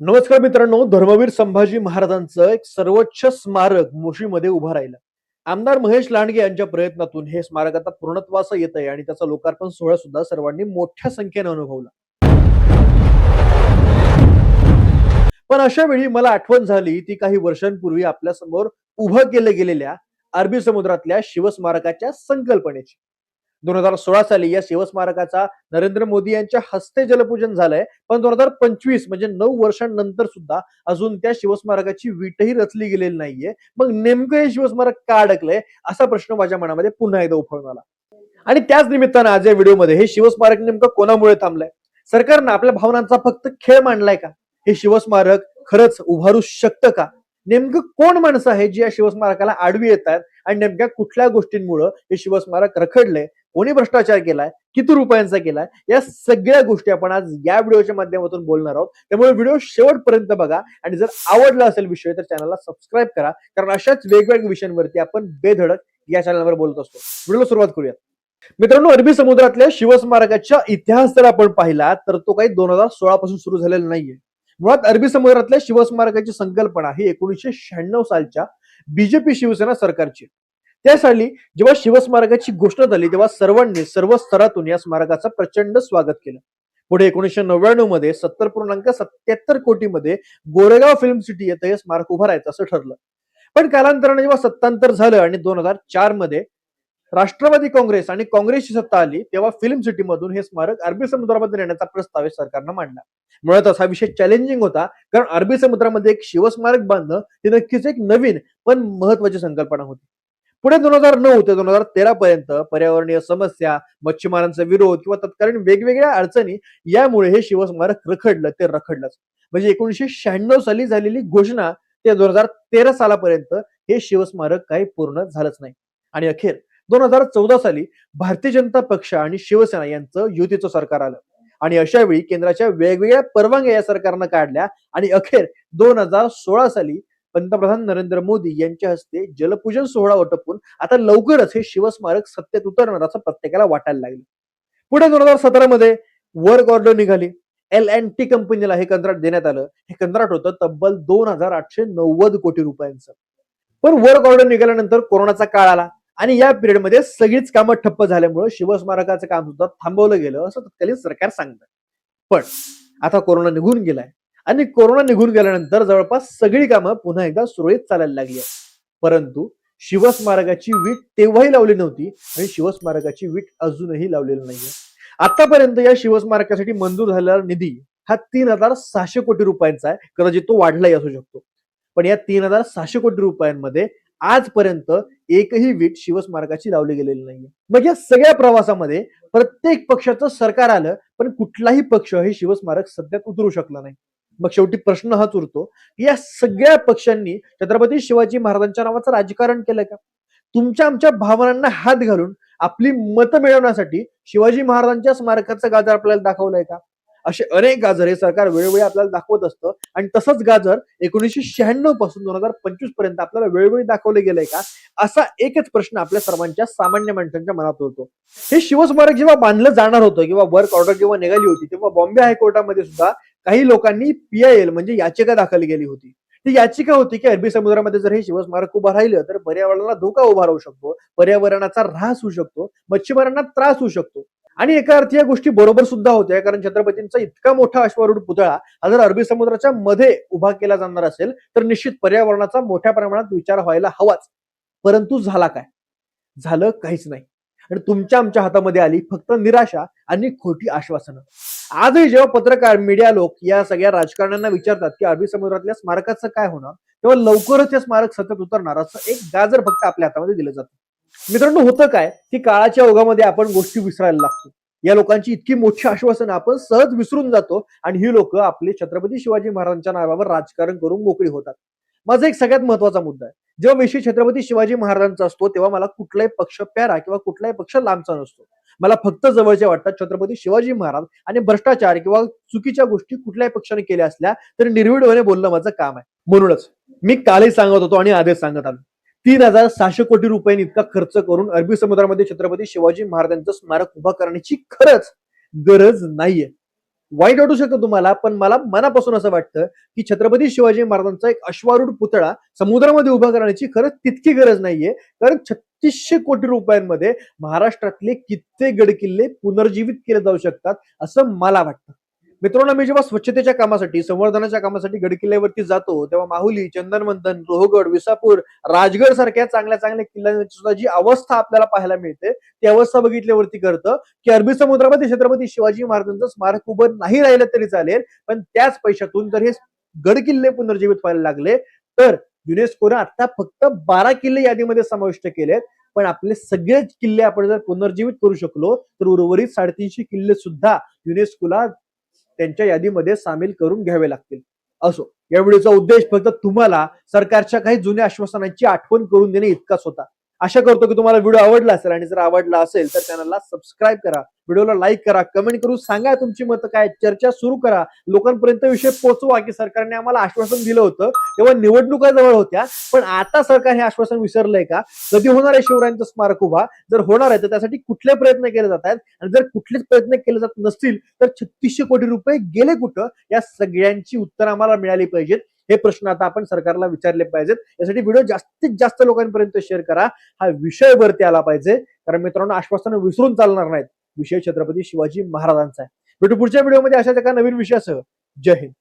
नमस्कार मित्रांनो धर्मवीर संभाजी महाराजांचं एक सर्वोच्च स्मारक मोशीमध्ये उभं राहिलं. आमदार महेश लांडगे यांच्या प्रयत्नातून हे स्मारक आता पूर्णत्वास येत आहे आणि त्याचा लोकार्पण सोहळा सुद्धा सर्वांनी मोठ्या संख्येने अनुभवला. पण अशा वेळी मला आठवण झाली ती काही वर्षांपूर्वी आपल्यासमोर उभं केलं गेलेल्या अरबी समुद्रातल्या शिवस्मारकाच्या संकल्पनेची. दोन हजार सोळा साली या शिवस्मारकाचा नरेंद्र मोदी यांच्या हस्ते जलपूजन झालंय. पण दोन हजार पंचवीस म्हणजे नऊ वर्षांनंतर सुद्धा अजून त्या शिवस्मारकाची वीटही रचली गेलेली नाहीये. मग नेमकं हे शिवस्मारक का अडकलंय असा प्रश्न माझ्या मनामध्ये पुन्हा एकदा उफळून आला. आणि त्याच निमित्तानं आज या व्हिडिओमध्ये हे शिवस्मारक नेमकं कोणामुळे थांबलंय? सरकारनं आपल्या भावनांचा फक्त खेळ मांडलाय का? हे शिवस्मारक खरंच उभारू शकतं का? नेमकं कोण माणसं आहे जी या शिवस्मारकाला आडवी येतात? आणि नेमक्या कुठल्या गोष्टींमुळे हे शिवस्मारक रखडले कोणी भ्रष्टाचार केलाय किती रुपयांचा केलाय या सगळ्या गोष्टी आपण आज या व्हिडिओच्या माध्यमातून बोलणार आहोत. त्यामुळे व्हिडिओ शेवटपर्यंत बघा आणि जर आवडला असेल विषय तर चॅनलला सबस्क्राईब करा. कारण अशाच वेगवेगळ्या विषयांवरती आपण बेधडक या चॅनलवर बोलत असतो. व्हिडिओला सुरुवात करूयात मित्रांनो अरबी समुद्रातल्या शिवस्मारकाच्या इतिहास जर आपण पाहिला तर तो काही दोन हजार सोळा पासून सुरू झालेला नाहीये. मुळात अरबी समुद्रातल्या शिवस्मारकाची संकल्पना ही एकोणीसशे शहाण्णव सालच्या बीजेपी शिवसेना सरकारची त्यासाठी त्या साली जेव्हा शिवस्मारकाची घोषणा झाली तेव्हा सर्वांनी सर्व स्तरातून या स्मारकाचं प्रचंड स्वागत केलं. पुढे एकोणीसशे नव्याण्णवमध्ये सत्तर पूर्णांक सत्याहत्तर कोटीमध्ये गोरेगाव फिल्म सिटी येथे हे स्मारक उभं राहायचं असं ठरलं. पण कालांतराने जेव्हा सत्तांतर झालं आणि दोन हजार चारमध्ये राष्ट्रवादी काँग्रेस आणि काँग्रेसची सत्ता आली तेव्हा फिल्म सिटी मधून हे स्मारक अरबी समुद्रामध्ये नेण्याचा प्रस्ताव हे सरकारनं मांडला. मुळातच हा विषय चॅलेंजिंग होता कारण अरबी समुद्रामध्ये एक शिवस्मारक बांधणं ही नक्कीच एक नवीन पण महत्वाची संकल्पना होती. पुढे दोन हजार नऊ ते दोन हजार तेरा पर्यंत पर्यावरणीय समस्या मच्छीमारांचा विरोध किंवा तत्कालीन वेगवेगळ्या अडचणी यामुळे हे शिवस्मारक रखडलं ते रखडलंच. म्हणजे एकोणीशे शहाण्णव साली झालेली घोषणा ते दोन हजार तेरा सालापर्यंत हे शिवस्मारक काही पूर्ण झालंच नाही. आणि अखेर दोन हजार चौदा साली भारतीय जनता पक्ष आणि शिवसेना यांचं युतीचं सरकार आलं. आणि अशा वेळी केंद्राच्या वेगवेगळ्या परवानग्या या सरकारनं काढल्या आणि अखेर दोन हजार सोळा साली पंतप्रधान नरेंद्र मोदी यांच्या हस्ते जलपूजन सोहळा वटपून आता लवकरच हे शिवस्मारक सत्तेत उतरणार असं प्रत्येकाला वाटायला लागलं. पुढे दोन हजार सतरा मध्ये वर्क ऑर्डर निघाली. एल अँड टी कंपनीला हे कंत्राट देण्यात आलं. हे कंत्राट होतं तब्बल दोन हजार आठशे नव्वद कोटी रुपयांचं. पण वर्क ऑर्डर निघाल्यानंतर कोरोनाचा काळ आला आणि या पिरियडमध्ये सगळीच कामं ठप्प झाल्यामुळे शिवस्मारकाचं काम सुद्धा थांबवलं गेलं असं तत्कालीन सरकार सांगतं. पण आता कोरोना निघून गेलाय. आणि कोरोना निघून गेल्यानंतर जवळपास सगळी कामं पुन्हा एकदा सुरळीत चालायला लागली आहेत. परंतु शिवस्मारकाची वीट तेव्हाही लावली नव्हती आणि शिवस्मारकाची वीट अजूनही लावलेली नाहीये. आतापर्यंत या शिवस्मारकासाठी मंजूर झालेला निधी हा तीन हजार सहाशे कोटी रुपयांचा आहे. कदाचित तो वाढलाही असू शकतो. पण या तीन हजार सहाशे कोटी रुपयांमध्ये आजपर्यंत एकही वीट शिवस्मारकाची लावली गेलेली नाहीये. मग या सगळ्या प्रवासामध्ये प्रत्येक पक्षाचं सरकार आलं पण कुठलाही पक्ष हे शिवस्मारक सध्यात उतरू शकला नाही. मग शेवटी प्रश्न हाच उरतो या सगळ्या पक्षांनी छत्रपती शिवाजी महाराजांच्या नावाचं राजकारण केलं का? तुमच्या आमच्या भावनांना हात घालून आपली मतं मिळवण्यासाठी शिवाजी महाराजांच्या स्मारकाचं गाजर आपल्याला दाखवलंय का? असे अनेक गाजर हे सरकार वेळोवेळी आपल्याला दाखवत असतं आणि तसंच गाजर एकोणीसशे शहाण्णवपासून दोन हजार पंचवीसपर्यंत आपल्याला वेळोवेळी दाखवले गेलंय का? असा एकच प्रश्न आपल्या सर्वांच्या सामान्य माणसांच्या मनात होतो हे शिवस्मारक जेव्हा बांधलं जाणार होतं किंवा वर्क ऑर्डर जेव्हा निघाली होती तेव्हा बॉम्बे हायकोर्टामध्ये सुद्धा काही लोकांनी पीआयएल म्हणजे याचिका दाखल केली होती. ती याचिका होती की अरबी समुद्रामध्ये जर हे शिवस्मारक उभं राहिलं तर पर्यावरणाला धोका उभा राहू शकतो पर्यावरणाचा ऱ्हास होऊ शकतो मच्छीमारांना त्रास होऊ शकतो. आणि एका अर्थी या गोष्टी बरोबर सुद्धा होत्या कारण छत्रपतींचा इतका मोठा अश्वारूढ पुतळा हा जर अरबी समुद्राच्या मध्ये उभा केला जाणार असेल तर निश्चित पर्यावरणाचा मोठ्या प्रमाणात विचार व्हायला हवाच. परंतु झाला काय? झालं काहीच नाही. आणि तुमच्या आमच्या हातामध्ये आली फक्त निराशा आणि खोटी आश्वासनं. आजही जेव्हा पत्रकार मीडिया लोक या सगळ्या राजकारण्यांना विचारतात की अरबी समुद्रातल्या स्मारकाचं काय होणार तेव्हा लवकरच हे स्मारक सतत उतरणार असं एक गाजर फक्त आपल्या हातामध्ये दिलं जातं. मित्रांनो होतं काय? की काळाच्या ओघामध्ये आपण गोष्टी विसरायला लागतो. या लोकांची इतकी मोठी आश्वासनं आपण सहज विसरून जातो आणि ही लोक आपले छत्रपती शिवाजी महाराजांच्या नावावर राजकारण करून मोकळी होतात. माझा एक सगळ्यात महत्त्वाचा मुद्दा आहे. जेव्हा विषय छत्रपती शिवाजी महाराजांचा असतो तेव्हा मला कुठलाही पक्ष प्यारा किंवा कुठलाही पक्ष लांबचा नसतो. मला फक्त जवळचे वाटतात छत्रपती शिवाजी महाराज आणि भ्रष्टाचार किंवा चुकीच्या गोष्टी कुठल्याही पक्षाने केल्या असल्या तरी निर्भीडपणे बोलणं माझं काम आहे. म्हणूनच मी कालही सांगत होतो आणि आधीच सांगत आलो. तीन हजार सहाशे कोटी रुपयांनी इतका खर्च करून अरबी समुद्रामध्ये छत्रपती शिवाजी महाराजांचं स्मारक उभा करण्याची खरंच गरज नाहीये. वाईट वाटू शकतं तुम्हाला पण मला मनापासून असं वाटतं की छत्रपती शिवाजी महाराजांचा एक अश्वारूढ पुतळा समुद्रामध्ये उभा करण्याची खरंच तितकी गरज नाहीये. कारण छत्तीसशे कोटी रुपयांमध्ये महाराष्ट्रातले कित्येक गडकिल्ले पुनर्जीवित केले जाऊ शकतात असं मला वाटतं. मित्रांनो मी जेव्हा स्वच्छतेच्या कामासाठी संवर्धनाच्या कामासाठी गडकिल्ल्यावरती जातो तेव्हा माहुली चंदनवंदन लोहगड विसापूर राजगड सारख्या चांगल्या चांगल्या किल्ल्यांची सुद्धा जी अवस्था आपल्याला पाहायला मिळते ती अवस्था बघितल्यावरती करतं. की अरबी समुद्रामध्ये छत्रपती शिवाजी महाराजांचं स्मारक उभं नाही राहिलं तरी चालेल पण त्याच पैशातून जर हे गड किल्ले पुनर्जीवित व्हायला लागले तर युनेस्कोनं आता फक्त बारा किल्ले यादीमध्ये समाविष्ट केलेत पण आपले सगळेच किल्ले आपण जर पुनर्जीवित करू शकलो तर उर्वरित साडेतीनशे किल्ले सुद्धा युनेस्कोला त्यांच्या यादीमध्ये सामील करून घ्यावे लागतील. असो या व्हिडिओचा उद्देश फक्त तुम्हाला सरकारच्या काही जुन्या आश्वासनांची आठवण करून देणे इतकाच होता. आशा करतो की तुम्हाला व्हिडिओ आवडला असेल आणि जर आवडला असेल तर चॅनलला सबस्क्राईब करा. व्हिडिओला लाईक करा कमेंट करून सांगा तुमची मतं काय चर्चा सुरू करा. लोकांपर्यंत विषय पोहोचवा की सरकारने आम्हाला आश्वासन दिलं होतं तेव्हा निवडणुका जवळ होत्या. पण आता सरकार हे आश्वासन विसरलंय का? कधी होणार आहे शिवरायांचं स्मारक उभा? जर होणार आहे तर त्यासाठी कुठले प्रयत्न केले जात आहेत? आणि जर कुठलेच प्रयत्न केले जात नसतील तर छत्तीसशे कोटी रुपये गेले कुठं? या सगळ्यांची उत्तर आम्हाला मिळाली पाहिजेत. हे प्रश्न आता आपण सरकारला विचारले पाहिजेत. यासाठी व्हिडिओ जास्तीत जास्त लोकांपर्यंत शेअर करा. हा विषय वरती आला पाहिजे. कारण मित्रांनो आश्वासनं विसरून चालणार नाहीत. विषय छत्रपती शिवाजी महाराजांचा आहे. भेटू पुढच्या व्हिडिओमध्ये अशाच एका नवीन विषयासह. जय हिंद.